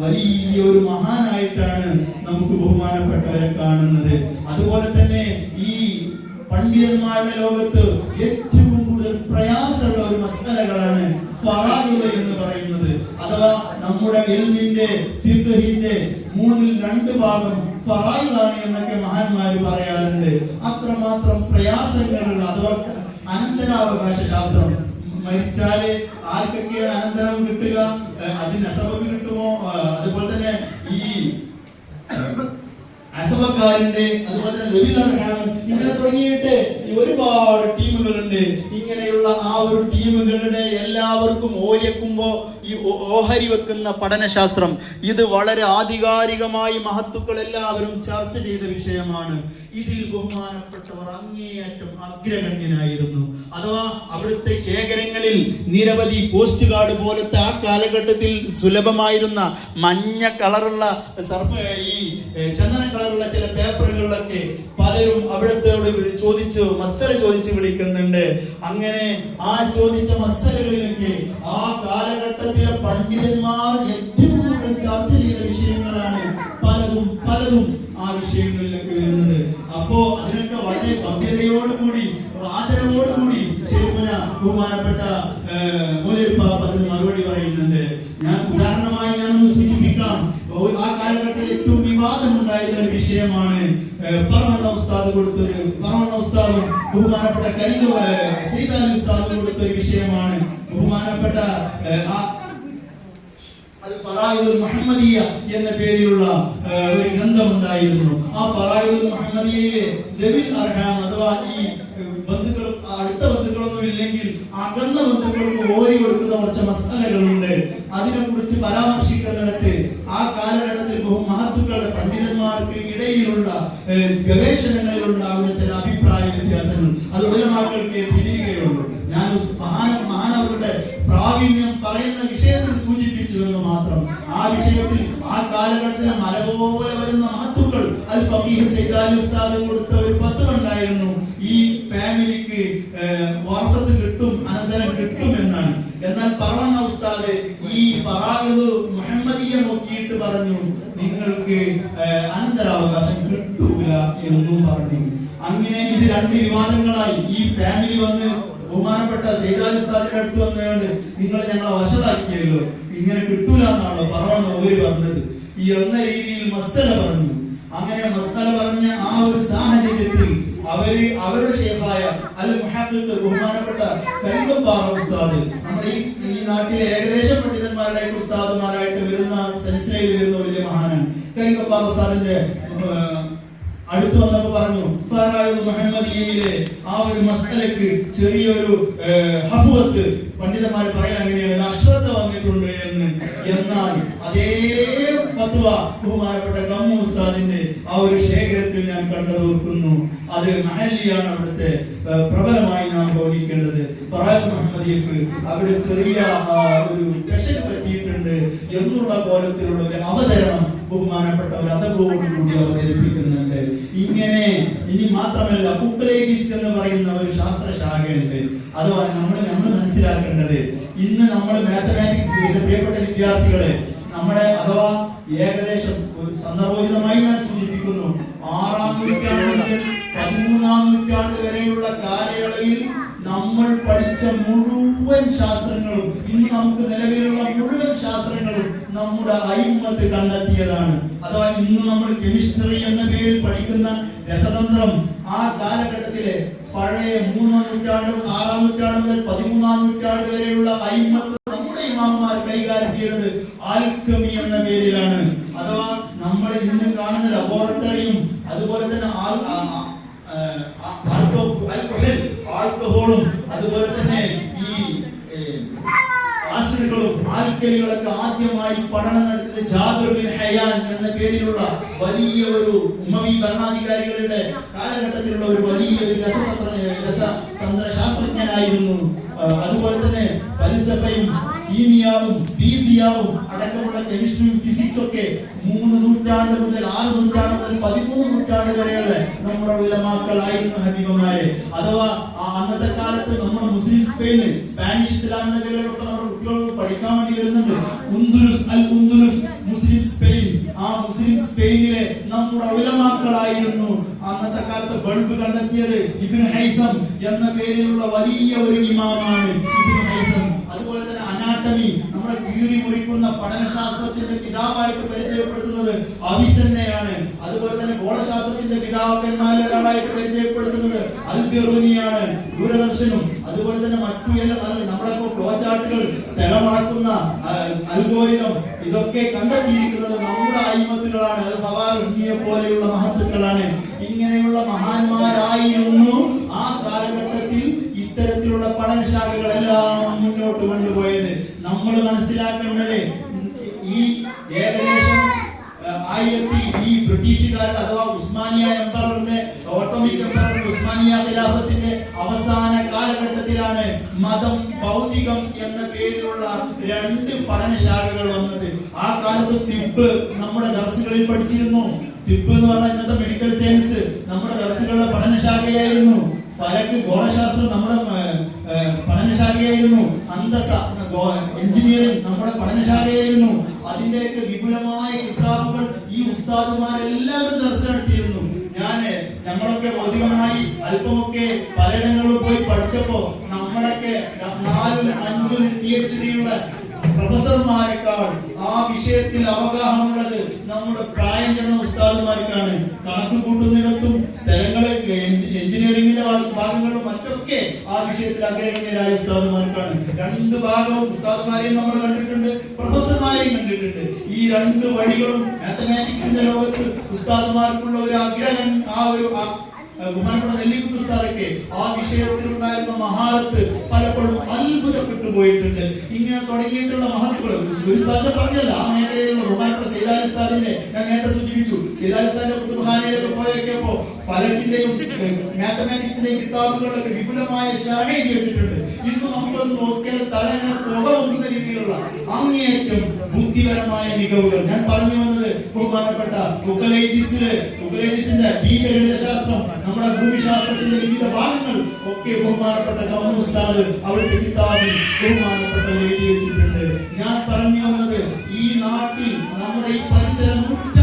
വലിയ ഒരു മഹാനായിട്ടാണ് നമുക്ക് ബഹുമാനപ്പെട്ടവരെ കാണുന്നത്. അതുപോലെ തന്നെ ഈ പണ്ഡിതന്മാരുടെ ലോകത്ത് ഏറ്റവും കൂടുതൽ പ്രയാസമുള്ള ഒരു മസ്തലകളാണ് എന്ന് പറയുന്നത്. അഥവാ നമ്മുടെ എൽമിന്റെ ഫിഖഹിന്റെ മൂന്നിൽ രണ്ട് ഭാഗം ഫറായിലാണ് എന്നൊക്കെ മഹാന്മാര് പറയാറുണ്ട്. അത്രമാത്രം പ്രയാസങ്ങളുള്ള അഥവാ അനന്തരാവകാശ ശാസ്ത്രം മരിച്ചാൽ ആർക്കൊക്കെയാണ് അനന്തരം കിട്ടുക? അതിന് അസബക്ക് കിട്ടുമോ? അതുപോലെ തന്നെ ഈ അസബക്കാരന്റെ അതുപോലെ തന്നെ ദബീൽ അർഹാം ഇങ്ങനെ തുടങ്ങിയിട്ട് ഒരുപാട് ടീമുകളുണ്ട്. ഇങ്ങനെയുള്ള ആ ഒരു ടീമുകളുടെ എല്ലാവർക്കും ഓയക്കുമ്പോ ഈ ഓഹരി വെക്കുന്ന പഠനശാസ്ത്രം. ഇത് വളരെ ആധികാരികമായി മഹത്തുക്കൾ എല്ലാവരും ചർച്ച ചെയ്ത വിഷയമാണ്. ഇതിൽ ബഹുമാനപ്പെട്ടവർ അങ്ങേയറ്റം അഗ്രഗണ്യനായിരുന്നു. അഥവാ അവിടുത്തെ ശേഖരങ്ങളിൽ നിരവധി പോസ്റ്റ് കാർഡ് പോലത്തെ ആ കാലഘട്ടത്തിൽ സുലഭമായിരുന്ന മഞ്ഞ കളറുള്ള സർവ ഈ ചന്ദന കളറുള്ള ചില പേപ്പറുകളിലൊക്കെ പലരും അവിടുത്തെ ചോദിച്ചു മസ്സര ചോദിച്ചു വിളിക്കുന്നുണ്ട്. അങ്ങനെ ആ ചോദിച്ച മസ്സലകളിലൊക്കെ ആ കാലഘട്ടത്തിലെ പണ്ഡിതന്മാർ ഏറ്റവും ചർച്ച ചെയ്ത വിഷയങ്ങളാണ് പലതും പലതും ആ വിഷയങ്ങളിലൊക്കെ വരുന്നത്. അപ്പോ അതിനൊക്കെ വളരെ ഭവ്യതയോടുകൂടി ആദരവോടുകൂടി ശരിപ്പന ബഹുമാനപ്പെട്ട മൂലപ്പാപ്പ അതിന് മറുപടി പറയുന്നുണ്ട്. ഞാൻ ഉദാഹരണമായി ഞാനൊന്ന് സൂചിപ്പിക്കാം. ആ കാലഘട്ടത്തിൽ ഏറ്റവും വിവാദം ഉണ്ടായിരുന്ന ഒരു വിഷയമാണ് പറവണ്ണ ഉസ്താദ് കൊടുത്തൊരു പറവണ്ണ ഉസ്താദും ബഹുമാനപ്പെട്ട കരിക സീതാലി ഉസ്താദും കൊടുത്ത ഒരു വിഷയമാണ്. ബഹുമാനപ്പെട്ട മുഹമ്മദിയ എന്ന പേരിലുള്ള ഒരു ഗ്രന്ഥമുണ്ടായിരുന്നു. ആ ഫറായിദുൽ മുഹമ്മദിയയിലെ ദബിൽ അർഹാം അഥവാ ഈ ബന്ധുക്കൾ അടുത്ത ബന്ധുക്കളൊന്നും ഇല്ലെങ്കിൽ അകന്ന ബന്ധുക്കൾക്ക് ഓരി കൊടുക്കുന്ന കുറച്ച് മസാലകളുണ്ട്. അതിനെ കുറിച്ച് പരാമർശിക്കുന്നിടത്ത് ആ കാലഘട്ടത്തിൽ ബഹുമഹത്തുക്കളുടെ പണ്ഡിതന്മാർക്ക് ഇടയിലുള്ള ഏ, ആ വിഷയത്തിൽ ആ കാലഘട്ടത്തിലെ മല പോലെ വരുന്ന മാത്തുക്കൾ അൽ ഫക്കീഹ് സൈദാലി ഉസ്താദ് കൊടുത്ത ഒരു പത്രം ഉണ്ടായിരുന്നു. ഈ ഫാമിലിക്ക് വാർസത്ത് കിട്ടും അനന്തരം കിട്ടും എന്നാണ്. എന്നാൽ പറവണ്ണ ഉസ്താദ് ഈ പറാഗത് മുഹമ്മദിയെ നോക്കിയിട്ട് പറഞ്ഞു നിങ്ങൾക്ക് അനന്തരാവകാശം കിട്ടൂല എന്നും പറഞ്ഞു. അങ്ങനെ ഇത് രണ്ട് വിവാദങ്ങളായി. ഈ ഫാമിലി വന്ന് ബഹുമാനപ്പെട്ട സൈദാലി ഉസ്താദിന്റെ അടുത്ത് വന്നുകൊണ്ട് നിങ്ങൾ ഞങ്ങളെ വശതാക്കിയല്ലോ ഇങ്ങനെ കിട്ടൂല എന്നാണോ പറവണ്ണ ഓര് പറഞ്ഞത്. ഈ എന്ന രീതിയിൽ മസ്സല പറഞ്ഞു. അങ്ങനെ മസ്സല പറഞ്ഞ ആ ഒരു സാഹചര്യത്തിൽ അവർ അവരുടെ ഷേഫായ അൽ മുഹമ്മദ് ബഹുമാനപ്പെട്ട കരിമ്പപ്പാറ ഉസ്താദ് നമ്മുടെ ഈ ഈ നാട്ടിലെ ഏകദേശം പണ്ഡിതന്മാരുടെ ഉസ്താദുമാരായിട്ട് വരുന്ന സെൻസിലയിൽ വരുന്ന വലിയ മഹാനാണ്. കരിമ്പപ്പാറ ഉസ്താദിന്റെ അടുത്ത് വന്നപ്പോ പറഞ്ഞു മുഹമ്മദിയയിലെ ആ ഒരു മസ്തലക്ക് ചെറിയൊരു ഹഫുവത്ത് പണ്ഡിതന്മാർ പറയാൻ അങ്ങനെയാണ് അശ്രദ്ധ വന്നിട്ടുണ്ട് എന്ന് എന്നാൽ അതേ പത്തുവ ബഹുമാനപ്പെട്ട കമ്മു ഉസ്താദിന്റെ ആ ഒരു ശേഖരത്തിൽ ഞാൻ കണ്ടതോർക്കുന്നു. അത് മഹല്ലിയാണ് അവിടുത്തെ പ്രബലമായി നാം ഗൗനിക്കേണ്ടത് ഫറാദ് മുഹമ്മദിയക്ക് അവിടെ ചെറിയ ഒരു പെശക് പറ്റിയിട്ടുണ്ട്. എന്നുള്ള കോലത്തിലുള്ള ഒരു അവതരണം ബഹുമാനപ്പെട്ട ഒരു അതകോടുകൂടി അവതരിപ്പിക്കുന്നുണ്ട് ഇങ്ങനെ ഇനി മാത്രമല്ല കുപ്പലേഗിസ് എന്ന് പറയുന്ന ഒരു ശാസ്ത്ര ശാഖയുണ്ട് അഥവാ നമ്മൾ നമ്മൾ മനസ്സിലാക്കേണ്ടത് ഇന്ന് നമ്മൾ മാത്തമാറ്റിക്സ് പ്രിയപ്പെട്ട വിദ്യാർത്ഥികളെ നമ്മളെ അഥവാ ഏകദേശം സന്ദർഭോചിതമായി ഞാൻ സൂചിപ്പിക്കുന്നു ആറാം നൂറ്റാണ്ട് മുതൽ പതിമൂന്നാം നൂറ്റാണ്ട് വരെയുള്ള കാലയളവിൽ നമ്മൾ പഠിച്ച മുഴുവൻ ശാസ്ത്രങ്ങളും ഇന്ന് നമുക്ക് നിലവിലുള്ള മുഴുവൻ നമ്മുടെ അയിമത്ത് കണ്ടെത്തിയതാണ് അഥവാ ഇന്ന് നമ്മൾ കെമിസ്ട്രി എന്ന പേരിൽ പഠിക്കുന്ന രസതന്ത്രം ആ കാലഘട്ടത്തിലെ പഴയ മൂന്നാം നൂറ്റാണ്ട് ആറാം നൂറ്റാണ്ട് മുതൽ പതിമൂന്നാം നൂറ്റാണ്ട് വരെയുള്ള അയിമത്ത് നമ്മുടെ ഇമാമന്മാർ കൈകാര്യം ചെയ്യുന്നത് ആൽക്കമി എന്ന പേരിലാണ് അഥവാ നമ്മൾ ഇന്ന് കാണുന്ന ലബോറട്ടറിയും അതുപോലെ തന്നെ ആൽക്കഹോളും അതുപോലെ തന്നെ ഈ ഏഹ്, ആസിഡുകളും ആൽക്കലികളൊക്കെ ആദ്യമായി പഠനം നടത്തിയത് ജാബിർ ബിൻ ഹയാൻ എന്ന പേരിലുള്ള വലിയ ഒരു ഉമവി ഭരണാധികാരികളുടെ കാലഘട്ടത്തിലുള്ള ഒരു വലിയ ഒരു രസതന്ത്ര രസതന്ത്ര ശാസ്ത്രജ്ഞനായിരുന്നു അതുപോലെ തന്നെ ഫലിസഫയും കീമിയാവും ഫീസിയാവും അടക്കമുള്ള കെമിസ്ട്രിയും ഫിസിക്സ് ഒക്കെ മൂന്ന് നൂറ്റാണ്ട് മുതൽ ആറ് നൂറ്റാണ്ട് മുതൽ പതിമൂന്ന് നൂറ്റാണ്ട് വരെയുള്ള നമ്മുടെ ഉലമാക്കളായിരുന്നു ഹബീബമാരെ അഥവാ ആ അന്നത്തെ കാലത്ത് നമ്മുടെ മുസ്ലിം സ്പെയിന് സ്പാനിഷ് ഇസ്ലാം മേഖലയിലൊക്കെ നമ്മുടെ കുട്ടികളോട് പഠിക്കാൻ വേണ്ടി വരുന്നുണ്ട്. ഉന്ദുരുസ് അൽ ഉന്ദുരുസ് മുസ്ലിം സ്പെയിൻ. ആ മുസ്ലിം സ്പെയിനിലെ നമ്മുടെ ഉലമാക്കളായിരുന്നു അന്നത്തെ കാലത്ത് ബൾബ് കണ്ടെത്തിയത് ഇബിൻ ഹൈസം എന്ന പേരിലുള്ള വലിയ ഒരു ഇമാമാണ് ഇബിൻ ഹൈസം. തന്നെ നമ്മളെ കീറി മുറിക്കുന്ന പഠനശാസ്ത്രത്തിന്റെ പിതാവായിട്ട് പരിചയപ്പെടുത്തുന്നത് അവിസന്നെയാണ്. അതുപോലെ തന്നെ ഗോളശാസ്ത്രത്തിന്റെ പിതാക്കന്മാരിൽ ഒരാളായിട്ട് പരിചയപ്പെടുത്തുന്നത് അൽബിറൂനിയാണ്. ദൂരദർശനും. അതുപോലെ തന്നെ മറ്റു എല്ലാം നമ്മുടെ ഇപ്പോൾ ഫ്ലോ ചാർട്ടുകൾ സ്ഥലമാക്കുന്ന അൽഗോരിതം ഇതൊക്കെ കണ്ടെത്തിയിരിക്കുന്നത് നമ്മുടെ അയിമത്തുകളാണ്. അത് പോലെയുള്ള മഹത്തുക്കളാണ്. ഇങ്ങനെയുള്ള മഹാന്മാരായിരുന്നു ആ കാലഘട്ടത്തിൽ ഇത്തരത്തിലുള്ള പഠനശാഖകളെല്ലാം മുന്നോട്ട് കൊണ്ടുപോയത് നമ്മൾ മനസ്സിലാക്കേണ്ടത് ഈ ഏകദേശം ആ, ആയിരത്തി ഈ ബ്രിട്ടീഷുകാരുടെ അഥവാ ഉസ്മാനിയ എംപററിന്റെ ഓട്ടോമിക് എംപറർ ഉസ്മാനിയ ഖിലാഫത്തിന്റെ അവസാന കാലഘട്ടത്തിലാണ് മതം ഭൗതികം എന്ന പേരിലുള്ള രണ്ട് പഠനശാലകൾ വന്നത്. ആ കാലത്ത് തിബ് നമ്മുടെ ദർസുകളിൽ പഠിച്ചിരുന്നു. തിബ് എന്ന് പറഞ്ഞാൽ ഇന്നത്തെ മെഡിക്കൽ സയൻസ് നമ്മുടെ ദർസുകളുടെ പഠനശാഖയായിരുന്നു. ഫലക്ക് ഗോളശാസ്ത്രം നമ്മുടെ പഠനശാഖയായിരുന്നു. അന്തസ എഞ്ചിനീയറിംഗ് നമ്മുടെ പഠനശാഖയായിരുന്നു. അതിന്റെയൊക്കെ വിപുലമായ കിതാബുകൾ ഈ ഉസ്താദുമാരെല്ലാവരും ദർശനത്തിയിരുന്നു ഞാൻ ഞങ്ങളൊക്കെ ഭൗതികമായി അല്പമൊക്കെ പലയിടങ്ങളിൽ പോയി പഠിച്ചപ്പോ നമ്മളൊക്കെ നാലും അഞ്ചും പി എച്ച് ഡിയുള്ള പ്രൊഫസർമാരെക്കാൾ ആ വിഷയത്തിൽ അവഗാഹമുള്ളത് നമ്മുടെ പ്രായം ചെന്ന ഉസ്താദുമാർക്കാണ്. കണക്ക് കൂട്ടുന്നിടത്തും സ്ഥലങ്ങളെ എഞ്ചിനീയറിംഗിന്റെ ഭാഗങ്ങളും മറ്റൊക്കെ ആ വിഷയത്തിൽ അഗ്രഗണ്യരായ ഉസ്താദുമാർക്കാണ്. രണ്ട് ഭാഗവും ഉസ്താദുമാരെയും നമ്മൾ കണ്ടിട്ടുണ്ട് പ്രൊഫസർമാരെയും കണ്ടിട്ടുണ്ട്. ഈ രണ്ട് വഴികളും മാത്തമാറ്റിക്സിന്റെ ലോകത്ത് ഉസ്താദുമാർക്കുള്ള ഒരു ആഗ്രഹം ആ ഒരു ബഹുമാനപ്പെട്ട നെല്ലിക്കുത്ത് ഉസ്താദൊക്കെ ആ വിഷയത്തിൽ ഉണ്ടായിരുന്ന മഹാരത്ത് പലപ്പോഴും അത്ഭുതപ്പെട്ടു പോയിട്ടുണ്ട്. ഇങ്ങനെ തുടങ്ങിയിട്ടുള്ള മഹത്വങ്ങൾ ഉസ്താദിനെ പറഞ്ഞല്ല ആ മേഖലയിലുള്ള ബഹുമാനപ്പെട്ട സൈദാലി ഞാൻ നേരത്തെ സൂചിപ്പിച്ചു. സൈദാലി ഉസ്താദിന്റെ കുത്തുബാനയിലേക്ക് പോയൊക്കെയപ്പോ ഫലത്തിന്റെയും മാത്തമാറ്റിക്സിന്റെയും കിതാബുകളൊക്കെ വിപുലമായ ശാഖയിൽ വെച്ചിട്ടുണ്ട്. ഇന്ന് നമുക്കൊന്ന് നോക്കിയാൽ തലങ്ങൾ പുക രീതിയിലുള്ള അങ്ങേയറ്റം ബുദ്ധിപരമായ മികവുകൾ. ഞാൻ പറഞ്ഞു വന്നത് ബഹുമാനപ്പെട്ട ഉക്കലൈദിസിൽ ഉക്കലൈദിസിന്റെ ബീജഗണിത ശാസ്ത്രം നമ്മുടെ ഭൂമിശാസ്ത്രത്തിന്റെ വിവിധ ഭാഗങ്ങൾ ഒക്കെ ബഹുമാനപ്പെട്ട കമ്മുസ്താദ് അവരുടെ കിതാബിൽ ബഹുമാനപ്പെട്ട എഴുതി വെച്ചിട്ടുണ്ട്. ഞാൻ പറഞ്ഞു വന്നത് ഈ നാട്ടിൽ നമ്മുടെ ഈ പരിസരം നൂറ്റാണ്ടുകളിൽ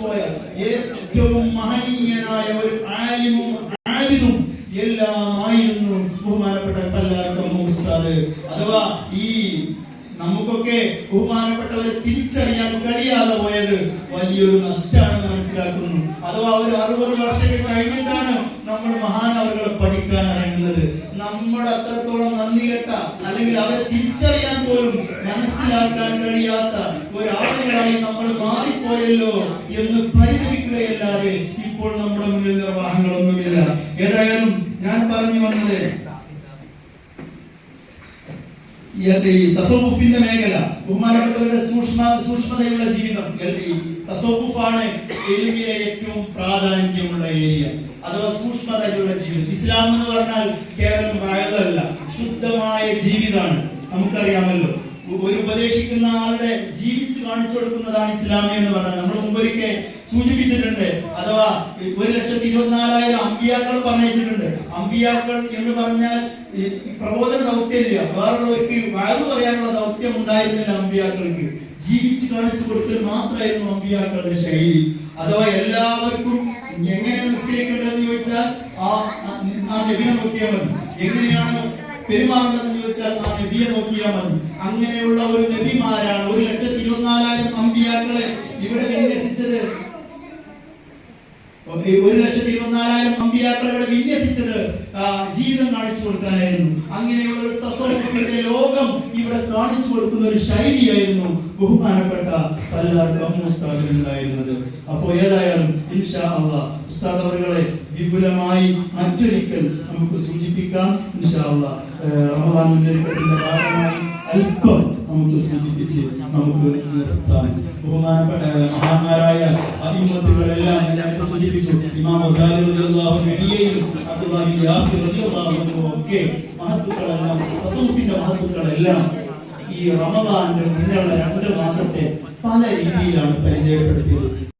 ജീവിച്ചു പോയ ഏറ്റവും മഹനീയനായ ഒരു ആലിമും ആലിതും എല്ലാമായിരുന്നു ബഹുമാനപ്പെട്ട കല്ലാർക്കം അഥവാ ഈ നമുക്കൊക്കെ ബഹുമാനപ്പെട്ടവരെ തിരിച്ചറിയാൻ കഴിയാതെ പോയത് വലിയൊരു നഷ്ടമാണെന്ന് മനസ്സിലാക്കുന്നു. അഥവാ ഒരു അറുപത് വർഷമൊക്കെ കഴിഞ്ഞിട്ടാണ് നമ്മൾ മഹാനവറുകളെ പഠിക്കാൻ ഇറങ്ങുന്നത്. നമ്മുടെ അത്രത്തോളം നന്ദി കെട്ട അല്ലെങ്കിൽ അവരെ തിരിച്ചറിയാൻ പോലും മനസ്സിലാക്കാൻ കഴിയാത്ത ഒരാളുകളായി നമ്മൾ മാറിപ്പോയല്ലോ എന്ന് പരിതപിക്കുകയല്ലാതെ ഇപ്പോൾ നമ്മുടെ മുന്നിൽ നിർവാഹങ്ങളൊന്നുമില്ല. ഏതായാലും ഞാൻ പറഞ്ഞു വന്നത് ഈ തസവുഫിന്റെ മേഖല ബഹുമാനപ്പെട്ടവരുടെ സൂക്ഷ്മ സൂക്ഷ്മതയുള്ള ജീവിതം തസവുഫാണ് എൽമിലെ ഏറ്റവും പ്രാധാന്യമുള്ള ഏരിയ. അഥവാ സൂക്ഷ്മതയുള്ള ജീവിതം. ഇസ്ലാം എന്ന് പറഞ്ഞാൽ കേവലം വഴതല്ല ശുദ്ധമായ ജീവിതമാണ്. നമുക്കറിയാമല്ലോ. ഒരു ഉപദേശിക്കുന്ന ആളുടെ ജീവിച്ച് കാണിച്ചു കൊടുക്കുന്നതാണ് ഇസ്ലാമി എന്ന് പറഞ്ഞത്. നമ്മൾ മുമ്പൊരിക്കെ സൂചിപ്പിച്ചിട്ടുണ്ട്. അഥവാ ഒരു ലക്ഷത്തി ഇരുപത്തിനാലായിരം അമ്പിയാക്കൾ പറഞ്ഞിട്ടുണ്ട്. അമ്പിയാക്കൾ എന്ന് പറഞ്ഞാൽ പ്രബോധന ദൗത്യമില്ല. വേറുള്ളവർക്ക് വാഴു പറയാനുള്ള ദൗത്യം ഉണ്ടായിരുന്നില്ല അമ്പിയാക്കൾക്ക്. ജീവിച്ച് കാണിച്ചു കൊടുക്കൽ മാത്രമായിരുന്നു അമ്പിയാക്കളുടെ ശൈലി. അഥവാ എല്ലാവർക്കും എങ്ങനെയാണ് നിസ്കരിക്കേണ്ടതെന്ന് ചോദിച്ചാൽ ആ ആ നോക്കിയാൽ മതി. എങ്ങനെയാണ് പെരുമാറേണ്ടതെന്ന് ചോദിച്ചാൽ ആ നബിയെ നോക്കിയാൽ മതി. അങ്ങനെയുള്ള ഒരു നബിമാരാണ്. ഒരു ലക്ഷത്തി ഇരുപത്തിനാലായിരം അമ്പിയാക്കളെ ഇവിടെ വിന്യസിച്ചത്. ഒരു ലക്ഷത്തി ഇരുപത്തിനാലായിരം അമ്പിയാക്കളെ വിന്യസിച്ചത് ജീവിതം കാണിച്ചു കൊടുക്കാനായിരുന്നു. അങ്ങനെയുള്ള ഒരു ലോകം ഇവിടെ കാണിച്ചു കൊടുക്കുന്ന ഒരു ശൈലിയായിരുന്നു ബഹുമാനപ്പെട്ട ഉസ്താദിനുണ്ടായിരുന്നത് അപ്പോ ഏതായാലും ഇൻഷാ അവരുകളെ വിപുലമായി മറ്റൊരിക്കൽ നമുക്ക് സൂചിപ്പിക്കാം. ഇൻഷാ അള്ളാഹ് റമദാൻ മുന്നൊരുക്കത്തിന്റെ ഭാഗമായി അല്പം നമുക്ക് സൂചിപ്പിച്ച് നമുക്ക് നിർത്താൻ ബഹുമാനപ്പെട്ട മഹാന്മാരായ അഹിമത്തുകളെല്ലാം ഞാൻ നേരത്തെ സൂചിപ്പിച്ചു. ഇമാം ഒക്കെ മഹത്തുക്കളെല്ലാം തസവുഫിന്റെ മഹത്തുക്കളെല്ലാം ഈ റമദാന്റെ മുന്നുള്ള രണ്ട് മാസത്തെ പല രീതിയിലാണ് പരിചയപ്പെടുത്തിയത്.